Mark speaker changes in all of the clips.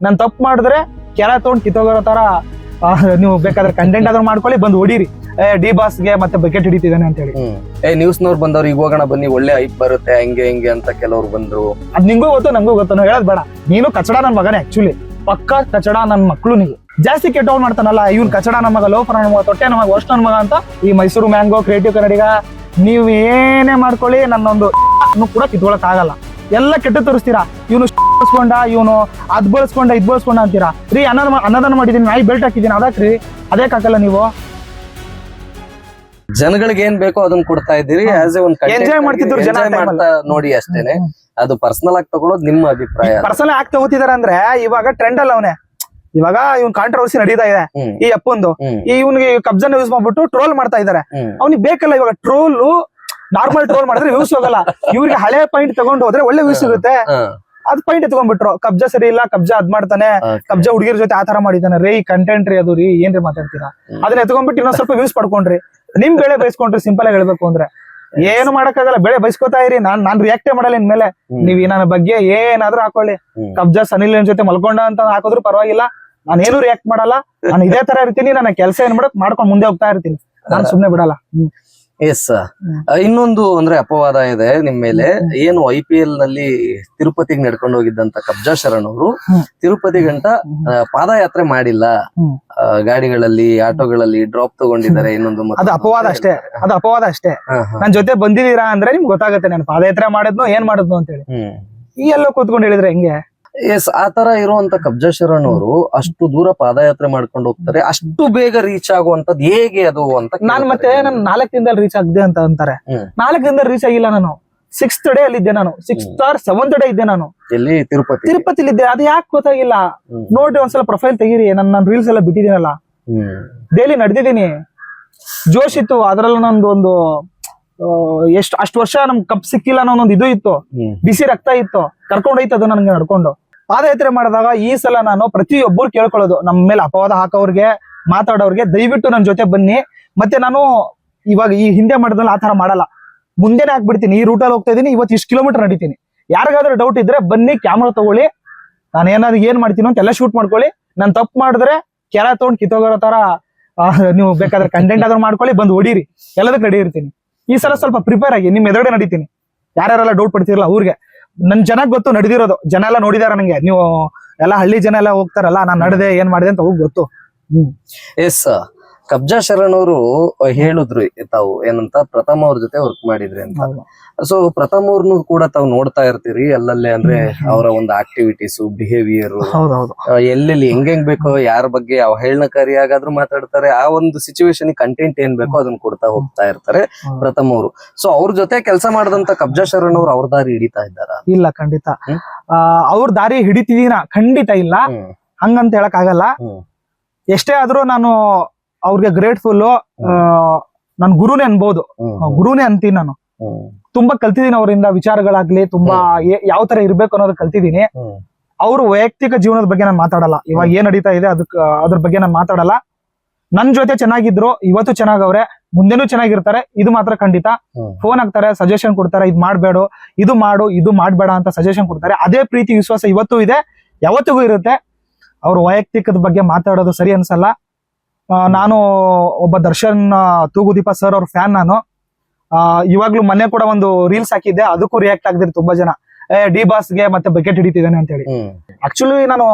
Speaker 1: ನಾನು ತಪ್ಪು ಮಾಡಿದ್ರೆ ಕೆಲ ತೊಗೊಂಡು ಕಿತ್ತೋಗಿರೋ ತರ ನೀವು ಬೇಕಾದ್ರೆ ಕಂಟೆಂಟ್ ಆದ್ರೂ ಮಾಡ್ಕೊಳ್ಳಿ ಬಂದು ಹೊಡೀರಿ. ಡಿ ಬಾಸ್ಗೆ ಮತ್ತೆ ಬಕೆಟ್ ಹಿಡಿತಿದ್ದಾನೆ ಅಂತ ಹೇಳಿ.
Speaker 2: ಏ ನ್ಯೂಸ್ನವ್ರು ಬಂದವ್ರು ಈಗ ಹೋಗೋಣ ಬನ್ನಿ ಒಳ್ಳೆ ಐಪ್ ಬರುತ್ತೆ ಹಂಗೆ ಹಿಂಗೆ ಅಂತ ಕೆಲವ್ರು ಬಂದ್ರು.
Speaker 1: ಅದ್ ನಿಂಗೂ ಗೊತ್ತು ನಂಗೂ ಗೊತ್ತು ಹೇಳದ್ ಹೇಳೋದ್ ಬೇಡ. ನೀನು ಕಚಡ ನನ್ ಮಗನೇ ಆಕ್ಚುಲಿ ಪಕ್ಕ ಕಚಡ ನನ್ ಮಕ್ಳು ನೀವು ಜಾಸ್ತಿ ಕೆಟ್ಟವ್ ಮಾಡ್ತಾನಲ್ಲ ಇವ್ನ್ ಕಚಡ ನಮ್ಮ ಮಗ ಲೋಫರ್ ನನ್ನ ಮಗ ತೊಟ್ಟೆ ನಮಗ ಮಗ ನನ್ ನನ್ನ ಮಗ ಅಂತ ಈ ಮೈಸೂರು ಮ್ಯಾಂಗೋ ಕ್ರಿಯೇಟಿವ್ ಕನ್ನಡಿಗ ನೀವು ಏನೇ ಮಾಡ್ಕೊಳ್ಳಿ ನನ್ನೊಂದು ಕೂಡ ಕಿತ್ಕೊಳಕ್ ಆಗಲ್ಲ. ಎಲ್ಲ ಕೆಟ್ಟ ತೋರಿಸ್ತೀರಾ? ಇವನು ಬಳಸ್ಕೊಂಡ ಇವನು ಅದ್ ಬಳಸ್ಕೊಂಡ ಇದ್ ಬಳಸ್ಕೊಂಡ ಅಂತೀರಾ? ರೀ ಅನಾನ ಅನ್ನದಾನ ಮಾಡಿದೀನಿ ನಾಯಿ ಬೆಲ್ಟ್ ಹಾಕಿದೀನಿ ಅದಕ್ರಿ ಅದೇ ಹಾಕಲ್ಲ ನೀವು?
Speaker 2: ಜನಗಳಿಗೆ ಏನ್ ಬೇಕೋ ಅದನ್ನ ಕೊಡ್ತಾ ಇದ್ದೀರಿ ಆಸ್ ಎ ಒಂದ್
Speaker 1: ಎಂಜಾಯ್ ಮಾಡ್ತಿದ್ರು ಜನ
Speaker 2: ಮಾಡ್ತಾ ನೋಡಿ ಅಷ್ಟೇನೆ. ಅದು ಪರ್ಸನಲ್ ಆಗಿ ತಗೊಳೋದು ನಿಮ್ಮ ಅಭಿಪ್ರಾಯ
Speaker 1: ಪರ್ಸನಲ್ ಆಗಿ ತಗೋತಿದಾರೆ ಅಂದ್ರೆ ಇವಾಗ ಟ್ರೆಂಡ್ ಅಲ್ಲ ಅವನೇ. ಇವಾಗ ಇವ್ನ್ ಕಾಂಟ್ರವರ್ಸಿ ನಡೀತಾ ಇದೆ. ಈ ಅಪ್ಪಂದು. ಇವ್ನಿಗೆ ಕಬ್ಜನ್ ಯೂಸ್ ಮಾಡ್ಬಿಟ್ಟು ಟ್ರೋಲ್ ಮಾಡ್ತಾ ಇದಾರೆ. ಅವ್ನಿಗೆ ಬೇಕಲ್ಲ ಇವಾಗ ಟ್ರೋಲ್ ನಾರ್ಮಲ್ ಟ್ರೋಲ್ ಮಾಡಿದ್ರೆ ವ್ಯೂಸ್ ಹೋಗಲ್ಲ. ಇವ್ರಿಗೆ ಹಳೆ ಪಾಯಿಂಟ್ ತಗೊಂಡು ಹೋದ್ರೆ ಒಳ್ಳೆ ವ್ಯೂಸ್ ಸಿಗುತ್ತೆ. ಅದ್ ಪಾಯಿಂಟ್ ಎತ್ಕೊಂಡ್ಬಿಟ್ರು ಕಬ್ಜಾ ಸರಿ ಇಲ್ಲ ಕಬ್ಜಾ ಅದ್ ಮಾಡ್ತಾನೆ. ಕಬ್ಜಾ ಹುಡುಗಿರ ಜೊತೆ ಆತರ ಮಾಡಿದಾನೆ ರೇ ಕಂಟೆಂಟ್ ರೀ ಅದು ರೀ ಏನ್ರಿ ಮಾತಾಡ್ತೀರಾ? ಅದನ್ನ ಎತ್ಕೊಂಡ್ಬಿಟ್ಟು ಇನ್ನೊಂದ್ ಸ್ವಲ್ಪ ವ್ಯೂಸ್ ಪಡ್ಕೊಂಡ್ರಿ. ನಿಮ್ ಬೆಳೆ ಬಯಸ್ಕೊಂಡ್ರಿ ಸಿಂಪಲ್ ಆಗಿ ಹೇಳ್ಬೇಕು ಅಂದ್ರೆ. ಏನು ಮಾಡಕ್ಕಾಗಲ್ಲ ಬೆಳೆ ಬಯಸ್ಕೋತಾ ಇರಿ. ನಾನ್ ನಾನ್ ರಿಯಾಕ್ಟೇ ಮಾಡಲ್ಲ ಇನ್ಮೇಲೆ.
Speaker 2: ಮೇಲೆ
Speaker 1: ನೀವ್ ನನ್ನ ಬಗ್ಗೆ ಏನಾದ್ರೂ ಹಾಕೊಳ್ಳಿ. ಕಬ್ಜಾ ಸನಿಲ್ ಜೊತೆ ಮಲ್ಕೊಂಡ ಅಂತ ಹಾಕಿದ್ರು ಪರವಾಗಿಲ್ಲ. ನಾನು ಏನು ರಿಯಾಕ್ಟ್ ಮಾಡಲ್ಲ. ನಾನು ಇದೇ ತರ ಇರ್ತೀನಿ. ನನ್ನ ಕೆಲಸ ಏನ್ ಮಾಡಕ್ ಮಾಡ್ಕೊಂಡು ಮುಂದೆ ಹೋಗ್ತಾ ಇರ್ತೀನಿ. ನಾನು ಸುಮ್ನೆ ಬಿಡಲ್ಲ.
Speaker 2: ಎಸ್ ಇನ್ನೊಂದು ಅಂದ್ರೆ ಅಪವಾದ ಇದೆ ನಿಮ್ ಮೇಲೆ. ಏನು ಐ ಪಿ ಎಲ್ನಲ್ಲಿ ತಿರುಪತಿಗೆ ನಡ್ಕೊಂಡು ಹೋಗಿದ್ದಂತ ಕಬ್ಜಾ ಶರಣ್ ಅವರು ತಿರುಪತಿ ಗಂಟ ಪಾದಯಾತ್ರೆ ಮಾಡಿಲ್ಲ. ಗಾಡಿಗಳಲ್ಲಿ ಆಟೋಗಳಲ್ಲಿ ಡ್ರಾಪ್ ತಗೊಂಡಿದ್ದಾರೆ ಇನ್ನೊಂದು
Speaker 1: ಅದು ಅಪವಾದ ಅಷ್ಟೇ. ಅದು ಅಪವಾದ ಅಷ್ಟೇ. ನನ್ ಜೊತೆ ಬಂದಿದೀರಾ ಅಂದ್ರೆ ನಿಮ್ಗೆ ಗೊತ್ತಾಗುತ್ತೆ ನಾನು ಪಾದಯಾತ್ರೆ ಮಾಡಿದ್ನೋ ಏನ್ ಮಾಡಿದ್ನೋ ಅಂತ ಹೇಳಿ. ಈ ಎಲ್ಲೋ ಕೂತ್ಕೊಂಡು ಹೇಳಿದ್ರೆ ಹೆಂಗೆ?
Speaker 2: ಎಸ್ ಆ ತರ ಇರುವಂತ ಕಬ್ಜಾ ಶರಣ್ ಅವರು ಅಷ್ಟು ದೂರ ಪಾದಯಾತ್ರೆ ಮಾಡ್ಕೊಂಡು ಹೋಗ್ತಾರೆ ಅಷ್ಟು ಬೇಗ ರೀಚ್ ಆಗುವಂತದ್ದು ಹೇಗೆ ಅದು ಅಂತ
Speaker 1: ನಾನು ಮತ್ತೆ ನಾನು ನಾಲ್ಕು ದಿನದಲ್ಲಿ ರೀಚ್ ಆಗದೆ ಅಂತ ಅಂತಾರೆ. ನಾಲ್ಕು ದಿನದಲ್ಲಿ ರೀಚ್ ಆಗಿಲ್ಲ ನಾನು. ಸಿಕ್ಸ್ತ್ ಡೇ ಅಲ್ಲಿ ಇದ್ದೆ ನಾನು. ಸಿಕ್ಸ್ತ್ ಆರ್ ಸೆವೆಂತ್ ಡೇ ಇದ್ದೆ ನಾನು.
Speaker 2: ಎಲ್ಲಿ? ತಿರುಪತಿ.
Speaker 1: ತಿರುಪತಿಲಿ ಇದ್ದೆ. ಅದು ಯಾಕೆ ಗೊತ್ತಾಗಿಲ್ಲ. ನೋಡ್ರಿ ಒಂದ್ಸಲ ಪ್ರೊಫೈಲ್ ತೆಗೀರಿ. ನಾನು ರೀಲ್ಸ್ ಎಲ್ಲ ಬಿಟ್ಟಿದ್ದೀನಲ್ಲ. ಡೈಲಿ ನಡೆದಿದ್ದೀನಿ. ಜೋಶ್ ಇತ್ತು. ಅದ್ರಲ್ಲಿ ನಂದು ಒಂದು ಎಷ್ಟು ಅಷ್ಟು ವರ್ಷ ನಮ್ ಕಪ್ ಸಿಕ್ಕಿಲ್ಲ ಅನ್ನೋ ಒಂದು ಇದು ಇತ್ತು. ಬಿಸಿ ರಕ್ತ ಇತ್ತು. ಕರ್ಕೊಂಡೋಯ್ತು ಅದು ನನ್ಗೆ ನಡ್ಕೊಂಡು. ಪಾದಯಾತ್ರೆ ಮಾಡಿದಾಗ ಈ ಸಲ ನಾನು ಪ್ರತಿಯೊಬ್ಬರು ಕೇಳ್ಕೊಳ್ಳೋದು, ನಮ್ಮ ಮೇಲೆ ಅಪವಾದ ಹಾಕೋರ್ಗೆ ಮಾತಾಡೋರ್ಗೆ ದಯವಿಟ್ಟು ನನ್ನ ಜೊತೆ ಬನ್ನಿ. ಮತ್ತೆ ನಾನು ಇವಾಗ ಈ ಹಿಂದೆ ಮಾಡಿದ್ಮೇಲೆ ಆ ತರ ಮಾಡಲ್ಲ. ಮುಂದೆನೆ ಹಾಕ್ಬಿಡ್ತೀನಿ ಈ ರೂಟಲ್ಲಿ ಹೋಗ್ತಾ ಇದೀನಿ ಇವತ್ತು ಇಷ್ಟು ಕಿಲೋಮೀಟರ್ ನಡೀತೀನಿ. ಯಾರಿಗಾದ್ರೂ ಡೌಟ್ ಇದ್ರೆ ಬನ್ನಿ ಕ್ಯಾಮ್ರಾ ತಗೊಳ್ಳಿ. ನಾನು ಏನಾದ್ರು ಏನ್ ಮಾಡ್ತೀನಿ ಅಂತ ಎಲ್ಲ ಶೂಟ್ ಮಾಡ್ಕೊಳ್ಳಿ. ನಾನು ತಪ್ಪು ಮಾಡಿದ್ರೆ ಕೆರ ತಗೊಂಡ್ ಕಿತ್ತೋಗಿರೋ ತರ ನೀವು ಬೇಕಾದ್ರೆ ಕಂಟೆಂಟ್ ಆದ್ರೂ ಮಾಡ್ಕೊಳ್ಳಿ. ಬಂದು ಹೊಡೀರಿ. ಎಲ್ಲದಕ್ಕೆ ರೆಡಿ ಇರ್ತೀನಿ. ಈ ಸಲ ಸ್ವಲ್ಪ ಪ್ರಿಪೇರ್ ಆಗಿ, ನಿಮ್ಮ ಎದುರುಗಡೆ ನಡೀತೀನಿ. ಯಾರ್ಯಾರೆಲ್ಲ ಡೌಟ್ ಪಡ್ತಿರಲ್ಲ ಅವ್ರಿಗೆ. ನನ್ ಜನಕ್ ಗೊತ್ತು ನಡೆದಿರೋದು. ಜನ ಎಲ್ಲ ನೋಡಿದಾರ ನಂಗೆ. ನೀವು ಎಲ್ಲ ಹಳ್ಳಿ ಜನ ಎಲ್ಲ ಹೋಗ್ತಾರಲ್ಲ, ನಾನ್ ನಡೆದೆ ಏನ್ ಮಾಡಿದೆ ಅಂತ ಹೋಗಿ ಗೊತ್ತು. ಹ್ಮ್.
Speaker 2: ಎಸ್ ಕಬ್ಜಾ ಶರಣ್ ಅವರು ಹೇಳಿದ್ರು ತಾವು ಏನಂತ ಪ್ರಥಮ ಅವ್ರ ಜೊತೆ ವರ್ಕ್ ಮಾಡಿದ್ರಿ ಅಂತ. ಸೊ ಪ್ರಥಮ ಅವ್ರನ್ನು ಕೂಡ ತಾವು ನೋಡ್ತಾ ಇರ್ತೀರಿ ಅಲ್ಲಲ್ಲೇ ಅಂದ್ರೆ ಅವರ ಒಂದು ಆಕ್ಟಿವಿಟೀಸ್ ಬಿಹೇವಿಯರ್ ಎಲ್ಲೆಲ್ಲಿ ಹೆಂಗ್ ಬೇಕೋ ಯಾರ ಬಗ್ಗೆ ಅವಹೇಳನಕಾರಿಯಾಗಾದ್ರೂ ಮಾತಾಡ್ತಾರೆ ಆ ಒಂದು ಸಿಚುವೇಶನ್ ಕಂಟೆಂಟ್ ಏನ್ ಬೇಕೋ ಅದನ್ನ ಕೊಡ್ತಾ ಹೋಗ್ತಾ ಇರ್ತಾರೆ. ಪ್ರಥಮ ಅವರು. ಸೊ ಅವ್ರ ಜೊತೆ ಕೆಲಸ ಮಾಡದಂತ ಕಬ್ಜಾ ಶರಣ್ ಅವ್ರು ಅವ್ರ ದಾರಿ ಹಿಡಿತಾ ಇದ್ದಾರ?
Speaker 1: ಇಲ್ಲ ಖಂಡಿತ. ಅವ್ರ ದಾರಿ ಹಿಡಿತಿದೀನ ಖಂಡಿತ ಇಲ್ಲ. ಹಂಗಂತ ಹೇಳಕ್ ಆಗಲ್ಲ ಎಷ್ಟೇ ಆದ್ರೂ ನಾನು ಅವ್ರಿಗೆ ಗ್ರೇಟ್ಫುಲ್ ನನ್ ಗುರುನೇ ಅನ್ಬೋದು. ಗುರುನೇ ಅಂತೀನಿ ನಾನು. ತುಂಬಾ ಕಲ್ತಿದ್ದೀನಿ ಅವರಿಂದ ವಿಚಾರಗಳಾಗ್ಲಿ ತುಂಬಾ ಯಾವ ತರ ಇರ್ಬೇಕು ಅನ್ನೋದು
Speaker 2: ಕಲ್ತಿದ್ದೀನಿ.
Speaker 1: ಅವ್ರ ವೈಯಕ್ತಿಕ ಜೀವನದ ಬಗ್ಗೆ ನಾನು ಮಾತಾಡಲ್ಲ. ಇವಾಗ ಏನ್ ನಡೀತಾ ಇದೆ ಅದಕ್ಕೆ ಅದ್ರ ಬಗ್ಗೆ ನಾನು ಮಾತಾಡಲ್ಲ. ನನ್ ಜೊತೆ ಚೆನ್ನಾಗಿದ್ರು ಇವತ್ತು ಚೆನ್ನಾಗವ್ರೆ ಮುಂದೆನೂ ಚೆನ್ನಾಗಿರ್ತಾರೆ ಇದು ಮಾತ್ರ ಖಂಡಿತ. ಫೋನ್ ಹಾಕ್ತಾರೆ ಸಜೆಷನ್ ಕೊಡ್ತಾರೆ ಇದು ಮಾಡ್ಬೇಡ ಇದು ಮಾಡು ಇದು ಮಾಡ್ಬೇಡ ಅಂತ ಸಜೆಷನ್ ಕೊಡ್ತಾರೆ. ಅದೇ ಪ್ರೀತಿ ವಿಶ್ವಾಸ ಇವತ್ತು ಇದೆ ಯಾವತ್ತಿಗೂ ಇರುತ್ತೆ. ಅವ್ರ ವೈಯಕ್ತಿಕದ ಬಗ್ಗೆ ಮಾತಾಡೋದು ಸರಿ ಅನ್ಸಲ್ಲ. ನಾನು ಒಬ್ಬ ದರ್ಶನ್ ತೂಗುದೀಪ ಸರ್ ಅವ್ರ ಫ್ಯಾನ್ ನಾನು. ಆ, ಇವಾಗ್ಲೂ ಮೊನ್ನೆ ಕೂಡ ಒಂದು ರೀಲ್ಸ್ ಹಾಕಿದ್ದೆ ಅದಕ್ಕೂ ರಿಯಾಕ್ಟ್ ಆಗಿದ್ರು ತುಂಬಾ ಜನ. ಏ ಡಿ ಬಾಸ್ಗೆ ಮತ್ತೆ ಬಕೆಟ್ ಹಿಡಿತಿದ್ದಾನೆ ಅಂತ ಹೇಳಿ ಆಕ್ಚುಲಿ ನಾನು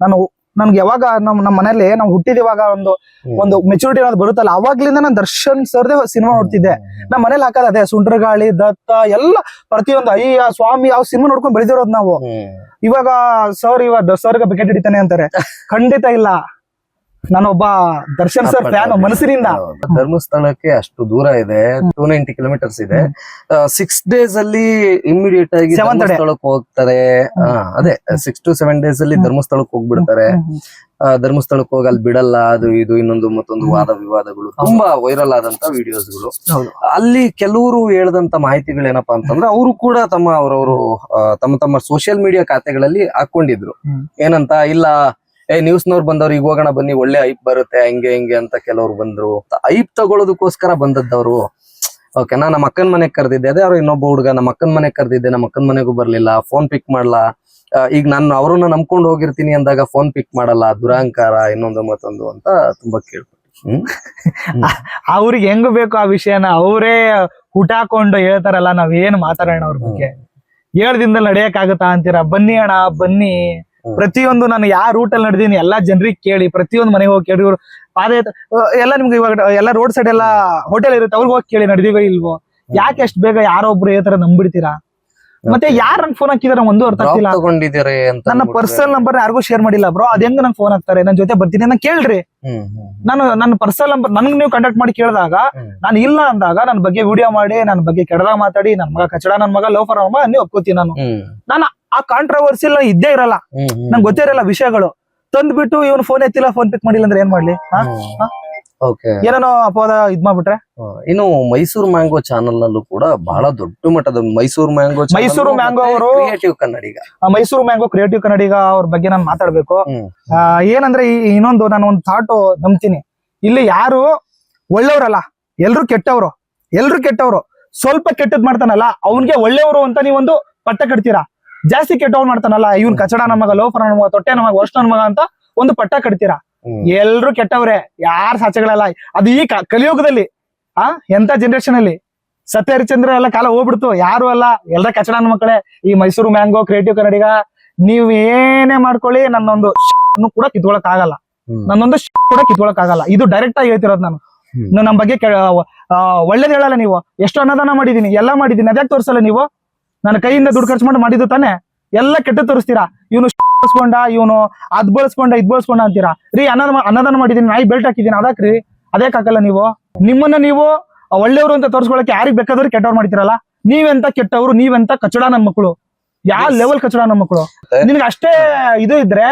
Speaker 1: ನಾನು ನನ್ಗೆ ಯಾವಾಗ ನಮ್ ನಮ್ಮ ಮನೇಲಿ ನಾವು ಹುಟ್ಟಿದಿವಾಗ ಒಂದು ಒಂದು ಮೆಚುರಿಟಿ ಅನ್ನೋದು ಬರುತ್ತಲ್ಲ ಅವಾಗ್ಲಿಂದ ನಾನು ದರ್ಶನ್ ಸರ್ದೇ ಸಿನಿಮಾ ನೋಡ್ತಿದ್ದೆ. ನಮ್ಮ ಮನೇಲಿ ಹಾಕೋದ್ ಅದೇ ಸುಂಡ್ರಗಾಳಿ ದತ್ತ ಎಲ್ಲ ಪ್ರತಿಯೊಂದು ಅಯ್ಯ ಸ್ವಾಮಿ ಯಾವ ಸಿನಿಮಾ ನೋಡ್ಕೊಂಡು ಬೆಳೆದಿರೋದು ನಾವು. ಇವಾಗ ಸರ್ ಇವಾಗ ಸರ್ಗೆ ಬಕೆಟ್ ಹಿಡಿತಾನೆ ಅಂತಾರೆ. ಖಂಡಿತ ಇಲ್ಲ. ನಾನೊಬ್ಬ ದರ್ಶನ್ ಸರ್ ಫ್ಯಾನ್ ಮನಸ್ಸಿನಿಂದ.
Speaker 2: ಧರ್ಮಸ್ಥಳಕ್ಕೆ ಅಷ್ಟು ದೂರ ಇದೆ. ಟೂ ನೈಂಟಿ ಕಿಲೋಮೀಟರ್ಸ್ ಇದೆ. ಸಿಕ್ಸ್ ಡೇಸ್ ಅಲ್ಲಿ ಇಮಿಡಿಯೇಟ್ ಆಗಿ ಧರ್ಮಸ್ಥಳಕ್ಕೆ ಹೋಗ್ತಾರೆ. ಅದೇ ಸಿಕ್ಸ್ ಟು ಸೆವೆನ್ ಡೇಸ್ ಅಲ್ಲಿ ಧರ್ಮಸ್ಥಳಕ್ಕೆ ಹೋಗ್ಬಿಡ್ತಾರೆ. ಧರ್ಮಸ್ಥಳಕ್ಕೆ ಹೋಗಿ ಅಲ್ಲಿ ಬಿಡಲ್ಲ ಅದು ಇದು ಇನ್ನೊಂದು ಮತ್ತೊಂದು ವಾದ ವಿವಾದಗಳು ತುಂಬಾ ವೈರಲ್ ಆದಂತ ವಿಡಿಯೋಸ್ಗಳು
Speaker 1: ಗಳು.
Speaker 2: ಅಲ್ಲಿ ಕೆಲವರು ಹೇಳದಂತ ಮಾಹಿತಿಗಳು ಏನಪ್ಪಾ ಅಂತಂದ್ರೆ ಅವರು ಕೂಡ ತಮ್ಮ ಅವರವರು ತಮ್ಮ ತಮ್ಮ ಸೋಷಿಯಲ್ ಮೀಡಿಯಾ ಖಾತೆಗಳಲ್ಲಿ ಹಾಕೊಂಡಿದ್ರು. ಏನಂತ ಇಲ್ಲ ಏ ನ್ಯೂಸ್ನವ್ರು ಬಂದವ್ರು ಈಗ ಹೋಗೋಣ ಬನ್ನಿ ಒಳ್ಳೆ ಐಪ್ ಬರುತ್ತೆ ಹಂಗೆ ಹಿಂಗೆ ಅಂತ ಕೆಲವ್ರು ಬಂದ್ರು. ಐಪ್ ತಗೊಳ್ಳೋದಕ್ಕೋಸ್ಕರ ಬಂದದ್ದವ್ರು. ಓಕೆ ನಾ ನಮ್ಮ ಅಕ್ಕನ ಮನೆಗೆ ಕರೆದಿದ್ದೆ. ಅದೇ ಅವ್ರು ಇನ್ನೊಬ್ಬ ಹುಡುಗ ನಮ್ಮ ಅಕ್ಕನ ಮನೆಗೆ ಕರೆದಿದ್ದೆ ನಮ್ಮ ಅಕ್ಕನ ಮನೆಗೂ ಬರಲಿಲ್ಲ ಫೋನ್ ಪಿಕ್ ಮಾಡಲ್ಲ ಈಗ ನಾನು ಅವ್ರನ್ನ ನಂಬ್ಕೊಂಡು ಹೋಗಿರ್ತೀನಿ ಅಂದಾಗ ಫೋನ್ ಪಿಕ್ ಮಾಡಲ್ಲ ದುರಹಂಕಾರ ಇನ್ನೊಂದು ಮತ್ತೊಂದು ಅಂತ ತುಂಬಾ ಕೇಳ್ಬಿಟ್ಟು ಹ್ಮ್?
Speaker 1: ಅವ್ರಿಗೆ ಹೆಂಗ್ ಬೇಕು ಆ ವಿಷಯನ ಅವರೇ ಹುಟಾಕೊಂಡು ಹೇಳ್ತಾರಲ್ಲ ನಾವ್ ಏನ್ ಮಾತಾಡೋಣ ಅವ್ರ ಬಗ್ಗೆ? ಏಳ್ ದಿನದಲ್ಲಿ ನಡೆಯಕ್ ಆಗುತ್ತಾ ಅಂತೀರಾ? ಬನ್ನಿ ಅಣ್ಣ ಬನ್ನಿ. ಪ್ರತಿಯೊಂದು ನಾನು ಯಾವ ರೂಟ್ ಅಲ್ಲಿ ನಡೆದೀನಿ ಎಲ್ಲಾ ಜನರಿಗೆ ಕೇಳಿ ಪ್ರತಿಯೊಂದು ಮನೆಗೆ ಹೋಗಿ ಕೇಳಿ ಪಾದಯಾತ್ರೆ ಎಲ್ಲ ನಿಮ್ಗೆ ಇವಾಗ ಎಲ್ಲ ರೋಡ್ ಸೈಡ್ ಎಲ್ಲ ಹೋಟೆಲ್ ಇರುತ್ತೆ ಅವ್ರಿಗೆ ಹೋಗಿ ಕೇಳಿ ನಡೆದಿವೋ ಇಲ್ವೋ? ಯಾಕೆ ಅಷ್ಟು ಬೇಗ ಯಾರೋ ಒಬ್ರು ಈ ತರ ನಂಬಿಡ್ತೀರಾ? ಮತ್ತೆ ಯಾರು ನನ್ ಫೋನ್ ಹಾಕಿದಾರ ಒಂದು ಅರ್ಥ ಆಗ್ತಿಲ್ಲ. ನನ್ನ ಪರ್ಸನಲ್ ನಂಬರ್ ಯಾರಿಗೂ ಶೇರ್ ಮಾಡಿಲ್ಲ ಬ್ರೋ ಅದ್ ಹೆಂಗ್ ನಂಗೆ ಫೋನ್ ಹಾಕ್ತಾರೆ? ನನ್ನ ಜೊತೆ ಬರ್ತೀನಿ ಅಂತ ಕೇಳ್ರಿ. ನಾನು ನನ್ನ ಪರ್ಸನಲ್ ನಂಬರ್ ನನ್ಗೆ ನೀವು ಕಾಂಟ್ಯಾಕ್ಟ್ ಮಾಡಿ ಕೇಳಿದಾಗ. ನಾನು ಇಲ್ಲ ಅಂದಾಗ ನನ್ನ ಬಗ್ಗೆ ವಿಡಿಯೋ ಮಾಡಿ ನನ್ನ ಬಗ್ಗೆ ಕೆಡದ ಮಾತಾಡಿ ನನ್ನ ಮಗ ಕಚಡ ನನ್ನ ಮಗ ಲೋಫರ್ ಅಮ್ಮ ನೀವು ಒಪ್ಕೋತೀನಿ ನಾನು.
Speaker 2: ಹ್ಮ್.
Speaker 1: ಆ ಕಾಂಟ್ರವರ್ಸಿ ಇದ್ದೇ ಇರಲ್ಲ. ನಂಗೆ ಗೊತ್ತೇ ಇರಲ್ಲ ವಿಷಯಗಳು. ತಂದ್ಬಿಟ್ಟು ಇವನು ಫೋನ್ ಎತ್ತಿಲ್ಲ ಫೋನ್ ಪಿಕ್ ಮಾಡಿಲ್ಲ ಅಂದ್ರೆ ಏನ್ ಮಾಡ್ಲಿ? ಏನೇನೋ ಅಪವಾದ ಇದ್ ಮಾಡ್ಬಿಟ್ರೆ?
Speaker 2: ಇನ್ನು ಮೈಸೂರು ಮ್ಯಾಂಗೋ ಚಾನಲ್ ಅಲ್ಲೂ ಕೂಡ ಬಹಳ ದೊಡ್ಡ ಮಟ್ಟದ ಮೈಸೂರು ಮ್ಯಾಂಗೋ
Speaker 1: ಮೈಸೂರು ಮ್ಯಾಂಗೋ ಅವರು-
Speaker 2: ಕ್ರಿಯೇಟಿವ್ ಕನ್ನಡಿಗ
Speaker 1: ಆ ಮೈಸೂರು ಮ್ಯಾಂಗೋ ಕ್ರಿಯೇಟಿವ್ ಕನ್ನಡಿಗ ಅವ್ರ ಬಗ್ಗೆ ನಾನು ಮಾತಾಡ್ಬೇಕು. ಏನಂದ್ರೆ ಈ- ಇನ್ನೊಂದು ನಾನು ಒಂದು ಥಾಟ್ ನಂಬ್ತೀನಿ. ಇಲ್ಲಿ ಯಾರು ಒಳ್ಳೆಯವರಲ್ಲ ಎಲ್ರು ಕೆಟ್ಟವ್ರು ಎಲ್ರು ಕೆಟ್ಟವ್ರು ಸ್ವಲ್ಪ ಕೆಟ್ಟದ್ ಮಾಡ್ತಾನಲ್ಲ ಅವನ್ಗೆ ಒಳ್ಳೆಯವರು ಅಂತ ನೀವೊಂದು ಪಟ್ಟ ಕಟ್ತೀರಾ? ಜಾಸ್ತಿ ಕೆಟ್ಟವ್ರು ಮಾಡ್ತಾನಲ್ಲ ಇವ್ನ್ ಕಚಡ ನಮಗ ಮಗ ಲೋಫರ್ ನನ್ನ ಮಗ ತೊಟ್ಟೆ ನಮಗ ಮಗ ವರ್ಷ ನನ್ನ ಮಗ ಅಂತ ಒಂದು ಪಟ್ಟ ಕಟ್ತೀರಾ. ಎಲ್ರು ಕೆಟ್ಟವ್ರೆ ಯಾರ್ ಸಾಚೆಗಳಲ್ಲ. ಅದು ಈ ಕಲಿಯುಗದಲ್ಲಿ ಆ ಎಂತ ಜನರೇಷನ್ ಅಲ್ಲಿ? ಸತ್ಯ ಹರಿಚಂದ್ರ ಎಲ್ಲ ಕಾಲ ಹೋಗ್ಬಿಡ್ತು ಯಾರು ಅಲ್ಲ. ಎಲ್ರ ಕಚಡ ಮಕ್ಕಳೇ ಈ ಮೈಸೂರು ಮ್ಯಾಂಗೋ ಕ್ರಿಯೇಟಿವ್ ಕನ್ನಡಿಗ ನೀವ್ ಏನೇ ಮಾಡ್ಕೊಳ್ಳಿ ನನ್ನೊಂದು ನ್ನು ಕೂಡ ಕಿತ್ಕೊಳಕ್ ಆಗಲ್ಲ. ನನ್ನೊಂದು ಕೂಡ ಕಿತ್ಕೊಳಕ್ ಆಗಲ್ಲ ಇದು ಡೈರೆಕ್ಟ್ ಆಗಿ ಹೇಳ್ತಿರೋದು ನಾನು. ನಮ್ ಬಗ್ಗೆ ಒಳ್ಳೇದ್ ಹೇಳಲ್ಲ ನೀವು. ಎಷ್ಟು ಅನ್ನದಾನ ಮಾಡಿದೀನಿ ಎಲ್ಲಾ ಮಾಡಿದೀನಿ. ಅದ್ಯಾಕೆ ತೋರಿಸಲ್ಲ ನೀವು? ನನ್ನ ಕೈಯಿಂದ ದುಡ್ಡು ಖರ್ಚು ಮಾಡಿ ಮಾಡಿದ್ದು ತಾನೆ? ಎಲ್ಲ ಕೆಟ್ಟ ತೋರಿಸ್ತೀರಾ? ಇವನು ಬಳಸ್ಕೊಂಡ ಇವನು ಅದ್ ಬಳಸ್ಕೊಂಡ ಇದ್ ಬಳಸ್ಕೊಂಡ ಅಂತೀರಾ? ರೀ ಅನ್ನದ ಅನ್ನದಾನ ಮಾಡಿದೀನಿ ನಾಯಿ ಬೆಲ್ಟ್ ಹಾಕಿದೀನಿ ಅದಕ್ರಿ ಅದೇ ಹಾಕಲ್ಲ ನೀವು? ನಿಮ್ಮನ್ನ ನೀವು ಒಳ್ಳೆಯವರು ಅಂತ ತೋರಿಸ್ಕೊಳಕ್ಕೆ ಯಾರಿಗ್ ಬೇಕಾದ್ರೂ ಕೆಟ್ಟವ್ರು ಮಾಡ್ತೀರಲ್ಲ? ನೀವೆಂತ ಕೆಟ್ಟವ್ರು ನೀವೆಂತ ಕಚಡ ನನ್ ಮಕ್ಕಳು ಯಾವ. ಲೆವೆಲ್ ಕಚಡ ನಮ್ಮ ಮಕ್ಕಳು ನಿನ್ಗೆ ಅಷ್ಟೇ ಇದು ಇದ್ರೆ.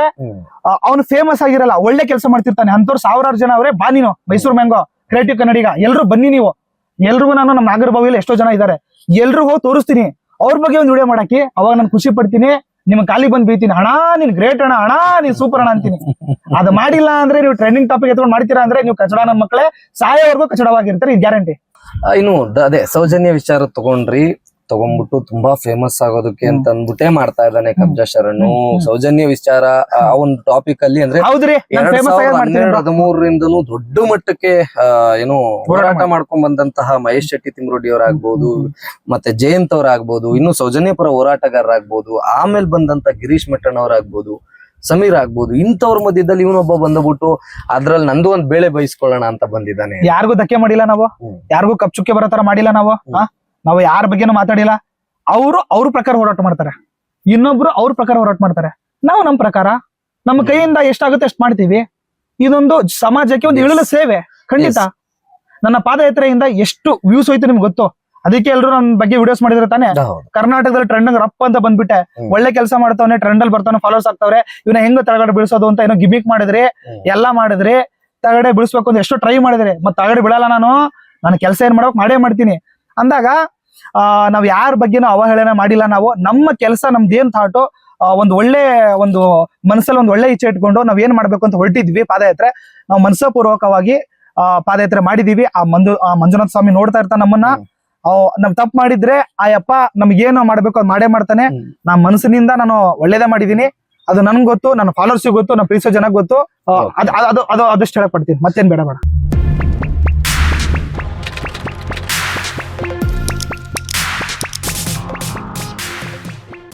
Speaker 1: ಅವನು ಫೇಮಸ್ ಆಗಿರಲ್ಲ ಒಳ್ಳೆ ಕೆಲಸ ಮಾಡ್ತಿರ್ತಾನೆ. ಅಂತವ್ರು ಸಾವಿರಾರು ಜನ ಅವರೇ ಬಾ ನೀನು ಮೈಸೂರು ಮ್ಯಾಂಗೋ ಕ್ರಿಯೇಟಿವ್ ಕನ್ನಡಿಗ ಎಲ್ರು ಬನ್ನಿ ನೀವು. ಎಲ್ರಿಗೂ ನಾನು ನಮ್ಮ ನಾಗರಭಾವಿಯಲ್ಲಿ ಎಷ್ಟೋ ಜನ ಇದ್ದಾರೆ ಎಲ್ರಿಗೂ ಹೋಗಿ ತೋರಿಸ್ತೀನಿ. ಅವ್ರ ಬಗ್ಗೆ ಒಂದು ವಿಡಿಯೋ ಮಾಡಕ್ಕೆ ಅವಾಗ ನಾನು ಖುಷಿ ಪಡ್ತೀನಿ. ನಿಮ್ ಖಾಲಿ ಬಂದ್ ಬೀತೀನಿ ಹಣ ನೀನ್ ಗ್ರೇಟ್ ಅಣ್ಣ ಹಣ ನೀನ್ ಸೂಪರ್ ಅಣ್ಣ ಅಂತೀನಿ. ಅದು ಮಾಡಿಲ್ಲ ಅಂದ್ರೆ ನೀವು ಟ್ರೆಂಡಿಂಗ್ ಟಾಪಿಕ್ ಎತ್ಕೊಂಡು ಮಾಡ್ತೀರಾ ಅಂದ್ರೆ ನೀವು ಕಚಡ ನನ್ನ ಮಕ್ಕಳೇ ಸಾಯೋವರೆಗೂ ಕಚಡವಾಗಿರ್ತಾರೆ ಇದು ಗ್ಯಾರಂಟಿ
Speaker 2: ಇನ್ನು ಅದೇ ಸೌಜನ್ಯ ವಿಚಾರ ತಗೊಂಡ್ರಿ. ತಗೊಂಡ್ಬಿಟ್ಟು ತುಂಬಾ ಫೇಮಸ್ ಆಗೋದಕ್ಕೆ ಅಂತ ಅಂದ್ಬಿಟ್ಟೆ ಮಾಡ್ತಾ ಇದ್ದಾನೆ ಕಬ್ಜಾ ಶರಣು. ಸೌಜನ್ಯ ವಿಚಾರ ಆ ಒಂದು ಟಾಪಿಕ್ ಅಲ್ಲಿ ಅಂದ್ರೆ ಎರಡ್
Speaker 1: ಆಗಿ
Speaker 2: ಸಾವಿರದ ಹನ್ನೆರಡು ಹದಿಮೂರರಿಂದನೂ ದೊಡ್ಡ ಮಟ್ಟಕ್ಕೆ ಏನು ಹೋರಾಟ ಮಾಡ್ಕೊಂಡ್ ಬಂದಂತಹ ಮಹೇಶ್ ಶೆಟ್ಟಿ ತಿಮ್ರೋಡಿ ಅವರಾಗ್ಬೋದು ಮತ್ತೆ ಜಯಂತ್ ಅವರಾಗ್ಬೋದು ಇನ್ನು ಸೌಜನ್ಯ ಪರ ಹೋರಾಟಗಾರರಾಗ್ಬೋದು ಆಮೇಲೆ ಬಂದಂತ ಗಿರೀಶ್ ಮಟ್ಟಣ್ಣ ಅವರಾಗ್ಬೋದು ಸಮೀರ್ ಆಗ್ಬೋದು ಇಂಥವ್ರ ಮಧ್ಯದಲ್ಲಿ ಇವನೊಬ್ಬ ಬಂದ್ಬಿಟ್ಟು ಅದ್ರಲ್ಲಿ ನಂದು ಒಂದ್ ಬೇಳೆ ಬಯಸ್ಕೊಳ್ಳೋಣ ಅಂತ ಬಂದಿದ್ದಾನೆ.
Speaker 1: ಯಾರಿಗೂ ಧಕ್ಕೆ ಮಾಡಿಲ್ಲ ನಾವು. ಯಾರಿಗೂ ಕಪ್ ಚುಕ್ಕೆ ಬರೋ ತರ ಮಾಡಿಲ್ಲ ನಾವು? ನಾವು ಯಾರ ಬಗ್ಗೆನೂ ಮಾತಾಡಿಲ್ಲ. ಅವರು ಅವ್ರ ಪ್ರಕಾರ ಹೋರಾಟ ಮಾಡ್ತಾರೆ. ಇನ್ನೊಬ್ರು ಅವ್ರ ಪ್ರಕಾರ ಹೋರಾಟ ಮಾಡ್ತಾರೆ. ನಾವು ನಮ್ ಪ್ರಕಾರ. ನಮ್ಮ ಕೈಯಿಂದ ಎಷ್ಟಾಗುತ್ತೆ ಅಷ್ಟು ಮಾಡ್ತೀವಿ. ಇದೊಂದು ಸಮಾಜಕ್ಕೆ ಒಂದು ಇಳಿಲ ಸೇವೆ. ಖಂಡಿತ. ನನ್ನ ಪಾದಯಾತ್ರೆಯಿಂದ ಎಷ್ಟು ವ್ಯೂಸ್ ಹೋಯ್ತು ನಿಮ್ಗೆ ಗೊತ್ತು? ಅದಕ್ಕೆ ಎಲ್ರು ನನ್ನ ಬಗ್ಗೆ ವಿಡಿಯೋಸ್ ಮಾಡಿದ್ರೆ ತಾನೆ? ಕರ್ನಾಟಕದಲ್ಲಿ ಟ್ರೆಂಡ್ ರಪ್ಪ ಅಂತ ಬಂದ್ಬಿಟ್ಟೆ. ಒಳ್ಳೆ ಕೆಲಸ ಮಾಡ್ತಾವನೆ ಟ್ರೆಂಡ್ ಅಲ್ಲಿ ಬರ್ತಾನೆ ಫಾಲೋಸ್ ಆಗ್ತಾವ್ರೆ. ಇವನ್ನ ಹೆಂಗ್ ತಳಗಡೆ ಬೀಳಿಸೋದು ಅಂತ ಏನೋ ಗಿಮಿಕ್ ಮಾಡಿದ್ರಿ ಎಲ್ಲಾ ಮಾಡಿದ್ರಿ ತಗಡೆ ಬಿಡಿಸ್ಬೇಕು ಅಂತ ಎಷ್ಟು ಟ್ರೈ ಮಾಡಿದ್ರಿ. ಮತ್ತೆ ತಗಡೆ ಬಿಡಲ್ಲ ನಾನು. ನನ್ನ ಕೆಲಸ ಏನ್ ಮಾಡ್ಬೇಕು ಮಾಡೇ ಮಾಡ್ತೀನಿ. ಅಂದಾಗ ನಾವ್ ಯಾರ ಬಗ್ಗೆನೂ ಅವಹೇಳನ ಮಾಡಿಲ್ಲ. ನಾವು ನಮ್ಮ ಕೆಲಸ ನಮ್ದೇನ್ ಥಾಟು ಒಂದು ಒಳ್ಳೆ ಒಂದು ಮನಸ್ಸಲ್ಲಿ ಒಂದು ಒಳ್ಳೆ ಇಚ್ಛೆ ಇಟ್ಕೊಂಡು ನಾವ್ ಏನ್ ಮಾಡ್ಬೇಕು ಅಂತ ಹೊರಟಿದ್ವಿ ಪಾದಯಾತ್ರೆ. ನಾವು ಮನಸ್ಸಪೂರ್ವಕವಾಗಿ ಆ ಪಾದಯಾತ್ರೆ ಮಾಡಿದೀವಿ. ಆ ಮಂಜು ಆ ಮಂಜುನಾಥ ಸ್ವಾಮಿ ನೋಡ್ತಾ ಇರ್ತಾನೆ ನಮ್ಮನ್ನ. ನಮ್ ತಪ್ಪು ಮಾಡಿದ್ರೆ ಆ ಯಪ್ಪ ನಮ್ಗೇನು ಮಾಡ್ಬೇಕು ಅದು ಮಾಡೇ ಮಾಡ್ತಾನೆ. ನಾ ಮನಸ್ಸಿನಿಂದ ನಾನು ಒಳ್ಳೇದೇ ಮಾಡಿದೀನಿ. ಅದು ನನ್ಗೆ ಗೊತ್ತು ನನ್ನ ಫಾಲೋವರ್ಸ್ ಗೊತ್ತು ನನ್ನ ಪ್ರೀಸೋ ಜನಕ್ಕೆ ಗೊತ್ತು. ಅದು ಅದು ಅದ್- ಅದು ಅದು ಅದಷ್ಟು ಹೇಳಕ್ ಪಡ್ತೀನಿ ಮತ್ತೇನ್ ಬೇಡ ಬೇಡ.